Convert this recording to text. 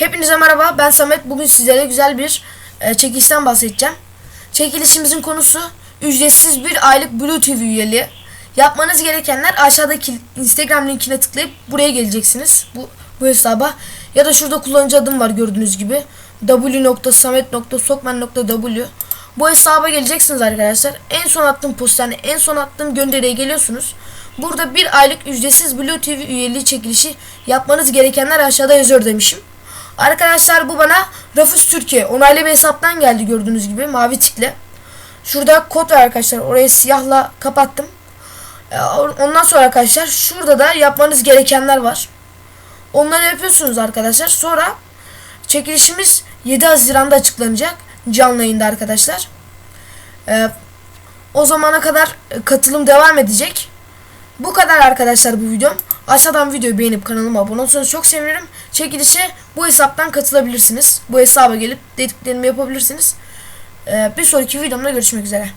Hepinize merhaba ben Samet. Bugün sizlere güzel bir e, çekilişten bahsedeceğim. Çekilişimizin konusu ücretsiz bir aylık Blue TV üyeliği. Yapmanız gerekenler aşağıdaki Instagram linkine tıklayıp buraya geleceksiniz. Bu, bu hesaba. Ya da şurada kullanıcı adım var gördüğünüz gibi. w.samet.sokman.w Bu hesaba geleceksiniz arkadaşlar. En son attığım post yani en son attığım gönderiye geliyorsunuz. Burada bir aylık ücretsiz Blue TV üyeliği çekilişi yapmanız gerekenler aşağıda yazıyor demişim. Arkadaşlar bu bana Rafus Türkiye onaylı bir hesaptan geldi gördüğünüz gibi mavi tikle. Şurada kod var arkadaşlar. Orayı siyahla kapattım. Ee, Ondan sonra arkadaşlar şurada da yapmanız gerekenler var. Onları yapıyorsunuz arkadaşlar. Sonra çekilişimiz 7 Haziran'da açıklanacak. Canlı yayında arkadaşlar. Ee, o zamana kadar e, katılım devam edecek. Bu kadar arkadaşlar bu videom. Aşağıdan videoyu beğenip kanalıma abone olursanız çok sevinirim. Çekilişe bu hesaptan katılabilirsiniz. Bu hesaba gelip dediklerimi yapabilirsiniz. Ee, bir sonraki videomda görüşmek üzere.